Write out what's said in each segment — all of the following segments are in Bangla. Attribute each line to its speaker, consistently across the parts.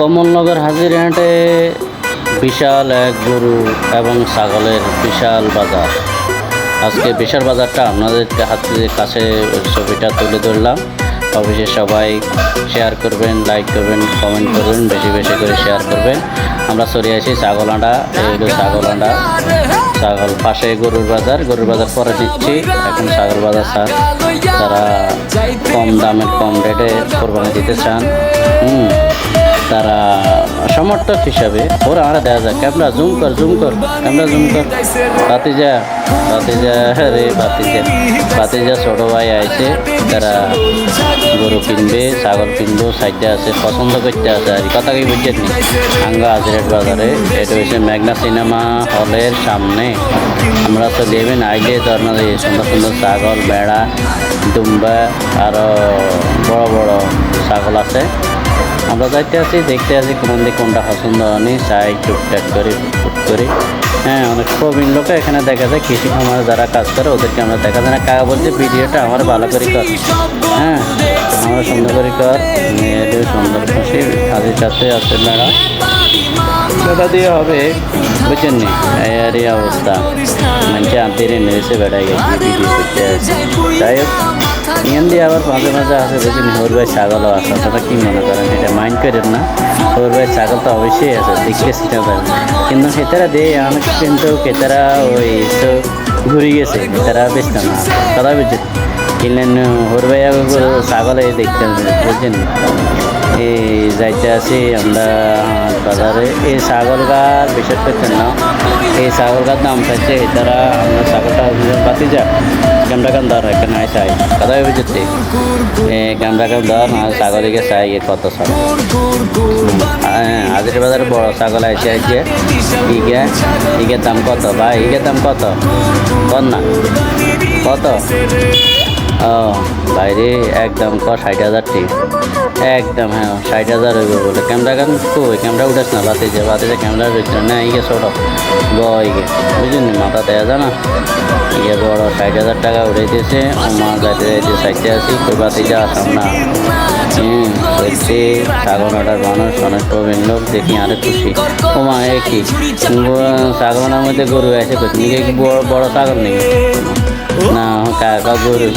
Speaker 1: কমলনগর হাজিরহাটে বিশাল এক গরু এবং ছাগলের বিশাল বাজার। আজকে বিশাল বাজারটা আপনাদের হাতে কাছে ছবিটা তুলে ধরলাম। অফিসে সবাই শেয়ার করবেন লাইক করবেন কমেন্ট করবেন, বেশি বেশি করে শেয়ার করবেন। আমরা চলে আসি ছাগল আঁডা এই হলো ছাগল আঁডা ছাগল পাশে গরুর বাজার গরুর বাজার পরে দিচ্ছি। এখন ছাগল বাজার স্যার তারা কম দামের কম রেটে কোরবানি দিতে চান, হুম। তারা সমর্থক হিসাবে ওরা আমরা দেখা যায়। ক্যামেরা জুম কর জুম কর, ক্যামেরা জুম কর। বাতিজা বাতিজা রে বাতিজা বাতিজা ছোটো ভাই আইছে, তারা গরু কিনবে, ছাগল কিনবো, সাইডে আছে, পছন্দ করতে আছে, আর। কথা কি বুঝছেন নি? আঙ্গা হাজিরেট বাজারে, এটা হচ্ছে মেঘনা সিনেমা হলের সামনে। আমরা তো দেবেন আইলে তো সুন্দর সুন্দর ছাগল, বেড়া, দুম্বা আরও বড় বড় ছাগল আছে। আমরা যাইতে আছি, দেখতে আছি কোন দিকে কোনটা পছন্দ হয়নি, চাই টুকটাক করে টুক করে। হ্যাঁ অনেক প্রবীণ লোক এখানে দেখা যায়, কৃষি খামারে যারা কাজ করে, ওদেরকে আমরা দেখা যায় না। কাকা বলছে, ভিডিওটা আমার ভালো করে কর। হ্যাঁ আমার সুন্দর করে কর। মেয়েদের সুন্দর খুশি হাজির কাছে আছে মেলা সেটা দিয়ে হবে, বুঝছেন নি? আর এই অবস্থা। মানুষে আন্তিরে নেড়েছে বেড়াই গেছে যাই হোক। ইয়ান দিয়ে আবার মাঝে মাঝে আসে বুঝছেন হোর ভাই ছাগলও আছে। আপনারা কি মনে করেন? এটা মাইন্ড করেন না? হোর ভাই ছাগল তো অবশ্যই আছে দেখলে সেটা পারেন কিন্তু সেতারা দিয়ে অনেক কিন্তু কেতারা ওই তো ঘুরে গেছে তারা বেচতে না। কথা বুঝছেন? কিনলেন হোর ভাই ছাগলে দেখতে বুঝছেন? এই যাইতে আছি আমরা বাজারে। এই ছাগল গাছ বিশেষ করছেন না, এই ছাগল গাছ দাম চাইছে তারা আমরা ছাগলটা বাতি যা। ধর এখানে চাই। কথা ভেবেছি না, ছাগলিকে চাই, এ কত সাল হ্যাঁ হাজির বাজারে বড় ছাগল আইসে আইসে ইগে, ইগের দাম কত? ভাই, ইগের দাম কত? কর না? কত? ও বাইরে একদম ক, ষাট হাজার ঠিক। একদম হ্যাঁ ষাট হাজার হইব বলে। ক্যামেরা গান কই? ক্যামেরা উঠাস না, বাতি যে বাতি যে ক্যামেরা রয়েছে না ইগে ছোট। ইগে বুঝলেন মাথা দেয়া যায় না? ইয়ে বড়, ষাট হাজার টাকা উঠে দিয়েছে মা যাইতে যাইতে সাইতে আসি কই বাতি যা আসাম না। হুম বলছি সাগরনাটার মানুষ, অনেক প্রবীণ লোক, দেখি আরে খুশি। ও এ কি? সাগরনার মধ্যে গরু আছে কি বড় বড় ছাগল নেই না কাকা গরু।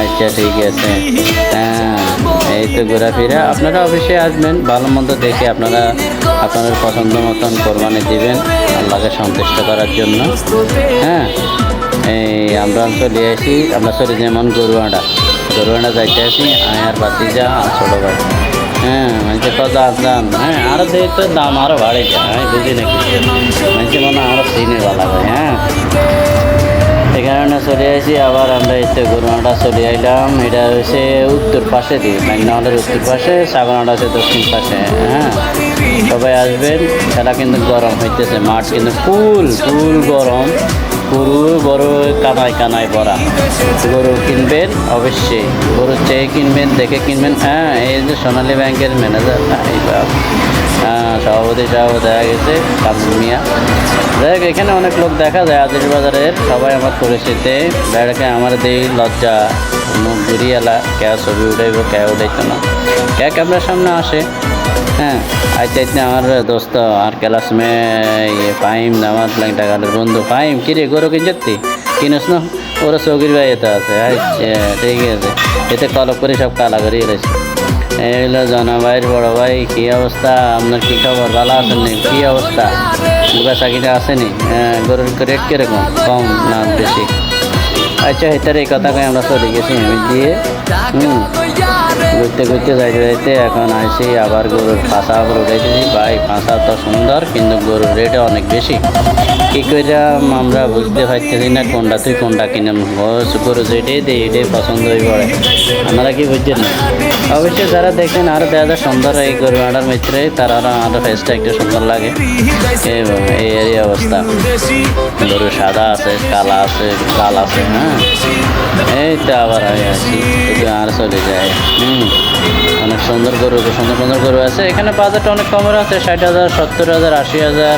Speaker 1: আচ্ছা ঠিক আছে। হ্যাঁ এই তো ঘোরাফেরা। আপনারা অবশ্যই আসবেন, ভালো মন্দ দেখে আপনারা আপনাদের পছন্দ মতন কোরবানি দিবেন, আল্লাহকে সন্তুষ্ট করার জন্য। হ্যাঁ এই আমরা চলে আসি, আমরা চলে যেমন গরুয়াডা। গরুয়াডা যাইতে আসি আয়ার বাতি যা আর ছোটো ভাই। হ্যাঁ মানে কত দাম হ্যাঁ আরও দেখতে দাম আরও বাড়ে যায়, আমি বুঝি নাকি? মানে মনে হয় আরও চিনে ভালো হয় হ্যাঁ। কারণে আবার আমরা এতে গরুনাটা চলে আইলাম। এটা হচ্ছে উত্তর পাশে দিয়ে মেঘনাওয়ালের উত্তর পাশে সাগরনাটা হচ্ছে দক্ষিণ পাশে হ্যাঁ? সবাই আসবেন, খেলা কিন্তু গরম হইতেছে, মাঠ কিন্তু ফুল ফুল গরম। গরু বড় কানায় কানায় ভরা। গরু কিনবেন, অবশ্যই। গরু চেয়ে কিনবেন, দেখে কিনবেন। হ্যাঁ এই যে সোনালী ব্যাংকের ম্যানেজার হ্যাঁ সভাপতি সাহেব দেখা গেছে কামরুল মিয়া। দেখ, এখানে অনেক লোক দেখা যায় আজির বাজারের সবাই আমার পরিচিতে। বেড়াকে আমার দেই লজ্জা। মুখ ঘুরিয়ালা কে ছবি উঠাইব কে উঠাইতো না। কে ক্যামেরার সামনে আসে। হ্যাঁ আইতে আইতে আমার দোস্ত আর ক্লাস ইয়ে ফাইম আমার গালের বন্ধু ফাইম কিরে গরু কিনছি কিনস না? ওরা চৌকির ভাই এতে আছে। আচ্ছা ঠিক আছে। এতে কলপ করে সব কালা করে এলেছে এইগুলো জানা ভাইয়ের বড় ভাই কী অবস্থা? আপনার কী খবর? ভালো আছেন কী অবস্থা? বেচা কিনা আসেনি? হ্যাঁ, গরুর রেট কীরকম? কম না বেশি? আচ্ছা এটার এই কথা আমরা চলে গেছি আমি দিয়ে হুম। ঘুরতে ঘুরতে যাইতে যাইতে এখন আসি আবার গরুর ফাঁসা আবার উঠাইতেছি ভাই ফাঁসা তো সুন্দর, কিন্তু গরুর রেট অনেক বেশি। কী করে আমরা বুঝতে পারতেছি না, কোনটা তুই কোনটা কিনে গরু যেটাই এটাই পছন্দ হয়ে পড়ে। আপনারা কি বুঝছেন? না অবশ্যই যারা দেখেন আরও দেখা সুন্দর এই গরু আটার মিত্রে তারা আরও ফেসটা একটু সুন্দর লাগে। এই অবস্থা। গরু সাদা আছে, কালা আছে, লাল আছে হ্যাঁ? এই তো আবার আমি আছি আর চলে যায় হুম। অনেক সুন্দর গরু সুন্দর সুন্দর গরু আছে। এখানে বাজারটা অনেক কমের আছে, ষাট হাজার, সত্তর হাজার, আশি হাজার,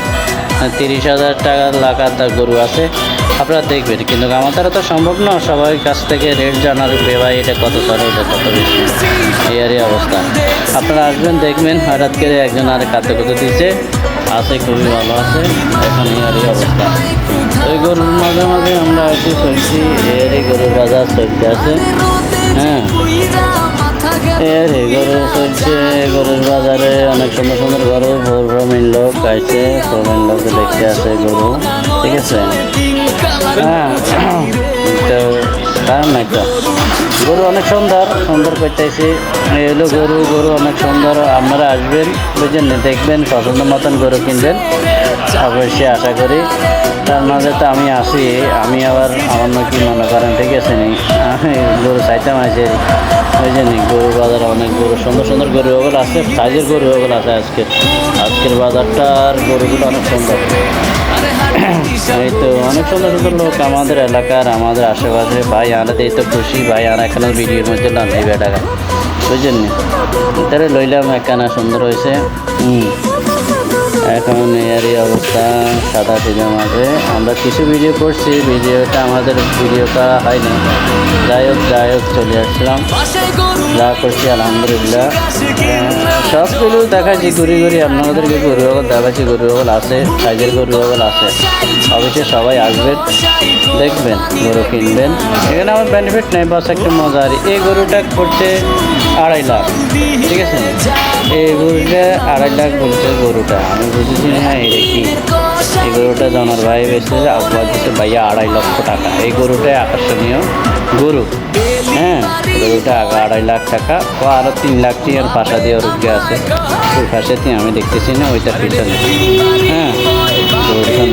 Speaker 1: তিরিশ হাজার টাকার লাগাতার গরু আছে। আপনারা দেখবেন, কিন্তু আমার দ্বারা তো সম্ভব না সবার কাছ থেকে রেট জানার ভাই এটা কত চলে এটা কত বেশি। এই আরই অবস্থা। আপনারা আসবেন, দেখবেন, হঠাৎ করে একজন আর কাতে কত দিচ্ছে আছে, খুবই ভালো আছে। এখন এই আরই অবস্থা। ওই গরুর মাঝে মাঝে আমরা একটু চলছি এরই গরুর বাজার চলতে আছে। হ্যাঁ। এর গরু চলছে গরুর বাজারে অনেক সুন্দর সুন্দর গরু বড় লোক আইছে প্রবীণ লোক দেখতে আছে গরু, ঠিক আছে? হ্যাঁ গরু অনেক সুন্দর সুন্দর করতেছি। এই হলো গরু গরু অনেক সুন্দর, আপনারা আসবেন বুঝলেন দেখবেন, পছন্দ মতন গরু কিনবেন, অবশ্যই আশা করি। তার মাঝে তো আমি আসি আমি আবার আমার কি মনে করেন, ঠিক আছে নি? গরু চাইতাম আছে বুঝলেন গরু বাজারে অনেক গরু, সুন্দর সুন্দর গরু ওগুলো আছে, সাইজের গরু ওগুলো আছে আজকের আজকের বাজারটার গরুগুলো অনেক সুন্দর। এই তো অনেক সুন্দর সুন্দর লোক আমাদের এলাকার, আমাদের আশেপাশে। ভাই আনা এই তো খুশি, ভাই আনা এখানে ভিডিওর মধ্যে নাম এই বেটাকা বুঝছেন নি? তাহলে লইলাম একখানা সুন্দর হয়েছে। হুম। এখন এরই অবস্থা, সাদা ভিডিও মাঝে। আমরা কিছু ভিডিও করছি ভিডিওটা আমাদের ভিডিও করা হয়নি। যাই হোক যাই হোক, চলে আসছিলাম যা করছি আলহামদুলিল্লাহ সব কিছু দেখাচ্ছি, ঘুরি ঘুরি। আপনাদেরকে গরু বগল দেখাচ্ছি গরু বগল আছে সাইজের গরু বগল আছে অবশ্যই সবাই আসবেন, দেখবেন, গরু কিনবেন। এখানে আমার বেনিফিট নেই, বাস, একটা মজার। এই গরুটা করছে আড়াই লাখ, ঠিক আছে? এই গরুটা আড়াই লাখ বলছে গরুটা। আমি বুঝেছি হ্যাঁ এটা কি? এই গরুটা জনার ভাই বেশি আবার দিচ্ছে ভাইয়া আড়াই লক্ষ টাকা। এই গরুটাই আকর্ষণীয় গরু। গরুটা আড়াই লাখ টাকা। ও আরও তিন লাখ টিয়ার পাশা দিয়ে রুগে আছে। ওই পাশে আমি দেখতেছি না ওইটা পিছনে। হ্যাঁ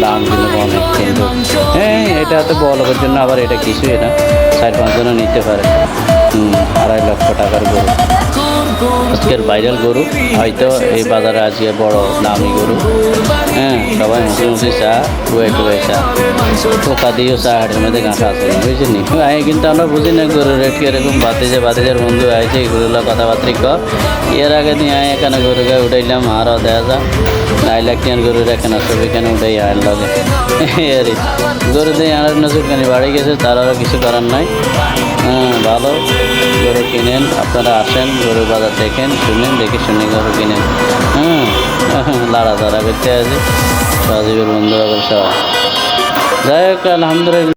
Speaker 1: দাম কিন্তু অনেক কিন্তু। হ্যাঁ এটা তো বলকের জন্য আবার এটা কিছুই না। চার পাঁচজনও নিতে পারে। হুম, আড়াই লক্ষ টাকার গরু। আজকের ভাইরাল গরু। হয়তো এই বাজারে আজকে বড় দামি গরু। হ্যাঁ সবাই মুখে মুখে চা ওয়েট ওয়ে চা। পোকা দিয়েও চা হাটের মধ্যে গাঁথা আছে, বুঝছেন নি? আয় কিন্তু আমরা বুঝি না গরুর রেট কীরকম, বাতিজে বাতিজার বন্ধু আছে এগুলো কথাবার্তা ক এর আগে দিয়ে আয়, এখানে গরুকে উঠাইলাম আরও দেখা যা লাখ টিয়ার গরুর এখানে ছবি কেন উঠাই আর লগে? আরে গরু দিয়ে আনার নজর বাড়ি গেছে, তার আরও কিছু করার নাই। হ্যাঁ ভালো, গরু কিনেন, আপনারা আসেন, গরু বাজার দেখেন শুনলেন দেখে শুনে গরু কিনেন হ্যাঁ লাড়া দাঁড়া করতে আছে সহজীবের বন্ধুরা সবাই। যাই হোক, আলহামদুলিল্লাহ।